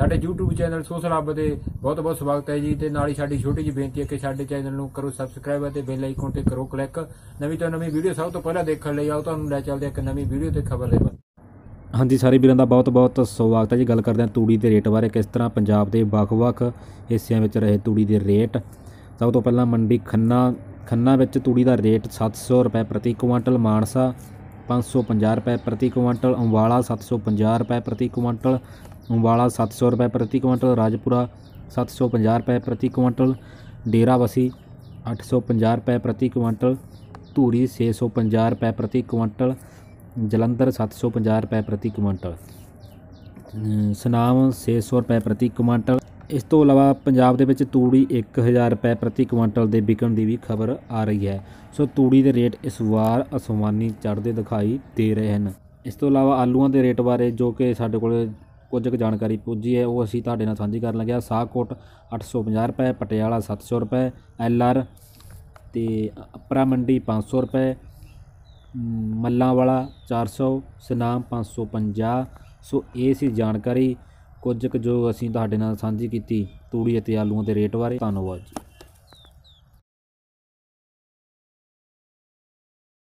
ਸਾਡੇ YouTube channel social ਹੱਬ ਦੇ ਬਹੁਤ ਬਹੁਤ ਸਵਾਗਤ ਹੈ ਜੀ ਤੇ ਨਾਲ ਹੀ ਸਾਡੀ ਛੋਟੀ ਜਿਹੀ ਬੇਨਤੀ ਹੈ ਕਿ ਸਾਡੇ ਚੈਨਲ ਨੂੰ ਕਰੋ ਸਬਸਕ੍ਰਾਈਬ ਅਤੇ ਬੈਲ ਆਈਕਨ ਤੇ ਕਰੋ ਕਲਿੱਕ ਨਵੀਂ ਤੋਂ ਨਵੀਂ ਵੀਡੀਓ ਸਭ ਤੋਂ ਪਹਿਲਾਂ ਦੇਖਣ ਲਈ ਆਓ, ਤੁਹਾਨੂੰ ਲੈ ਚੱਲਦੇ ਹਾਂ ਇੱਕ ਨਵੀਂ ਵੀਡੀਓ ਤੇ ਖਬਰ ਦੇ ਹਾਂਜੀ, ਸਾਰੇ ਵੀਰਾਂ ਦਾ ਬਹੁਤ-ਬਹੁਤ ਸਵਾਗਤ ਹੈ ਜੀ। ਗੱਲ ਕਰਦੇ ਹਾਂ ਤੂੜੀ ਦੇ ਰੇਟ ਬਾਰੇ, ਕਿਸ ਤਰ੍ਹਾਂ ਪੰਜਾਬ ਦੇ ਵੱਖ-ਵੱਖ ਹਿੱਸਿਆਂ ਵਿੱਚ ਰਹੇ ਤੂੜੀ ਦੇ ਰੇਟ। ਸਭ ਤੋਂ ਪਹਿਲਾਂ ਮੰਡੀ ਖੰਨਾ ਖੰਨਾ ਵਿੱਚ ਤੂੜੀ ਦਾ ਰੇਟ 700 ਰੁਪਏ ਪ੍ਰਤੀ ਕੁਇੰਟਲ ਮਾਨਸਾ 550 ਰੁਪਏ ਪ੍ਰਤੀ ਕੁਇੰਟਲ ਅੰਬਾਲਾ 750 ਰੁਪਏ ਪ੍ਰਤੀ ਕੁਇੰਟਲ ਅੰਬਾਲਾ 700 ਰੁਪਏ ਪ੍ਰਤੀ ਕੁਇੰਟਲ ਰਾਜਪੁਰਾ 750 ਰੁਪਏ ਪ੍ਰਤੀ ਕੁਇੰਟਲ ਡੇਰਾਬੱਸੀ 850 ਰੁਪਏ ਪ੍ਰਤੀ ਕੁਇੰਟਲ ਧੂਰੀ 650 ਰੁਪਏ ਪ੍ਰਤੀ ਕੁਇੰਟਲ ਜਲੰਧਰ 750 ਰੁਪਏ ਪ੍ਰਤੀ ਕੁਇੰਟਲ ਅਮ ਸੁਨਾਮ 600 ਰੁਪਏ ਪ੍ਰਤੀ ਕੁਇੰਟਲ ਇਸ ਤੋਂ ਇਲਾਵਾ ਪੰਜਾਬ ਦੇ ਵਿੱਚ ਤੂੜੀ 1000 ਰੁਪਏ ਪ੍ਰਤੀ ਕੁਇੰਟਲ ਦੇ ਵਿਕਣ ਦੀ ਵੀ ਖਬਰ ਆ ਰਹੀ ਹੈ। ਸੋ ਤੂੜੀ ਦੇ ਰੇਟ ਇਸ ਵਾਰ ਅਸਮਾਨੀ ਚੜ੍ਹਦੇ ਦਿਖਾਈ ਦੇ ਰਹੇ ਹਨ। ਇਸ ਤੋਂ ਇਲਾਵਾ ਆਲੂਆਂ ਦੇ ਰੇਟ ਬਾਰੇ ਜੋ ਕਿ ਸਾਡੇ ਕੋਲ ਕੁਝ ਕੁ ਜਾਣਕਾਰੀ ਪੁੱਜੀ ਹੈ ਉਹ ਅਸੀਂ ਤੁਹਾਡੇ ਨਾਲ ਸਾਂਝੀ ਕਰਨ ਲੱਗਿਆ। ਸਾਹਕੋਟ 850 ਰੁਪਏ ਪਟਿਆਲਾ 700 ਰੁਪਏ ਐਲ ਆਰ ਤੇ ਅਪਰਾ ਮੰਡੀ 500 ਰੁਪਏ ਮ, ਮੱਲਾਂ ਵਾਲਾ 400 ਸੁਨਾਮ 550 ਸੋ ਇਹ ਸੀ ਜਾਣਕਾਰੀ। ਕੁਝ ਕੁ ਜੋ ਅਸੀਂ ਤੁਹਾਡੇ ਨਾਲ ਸਾਂਝੀ ਕੀਤੀ ਤੂੜੀ ਅਤੇ ਆਲੂਆਂ ਦੇ ਰੇਟ ਬਾਰੇ, ਧੰਨਵਾਦ ਜੀ।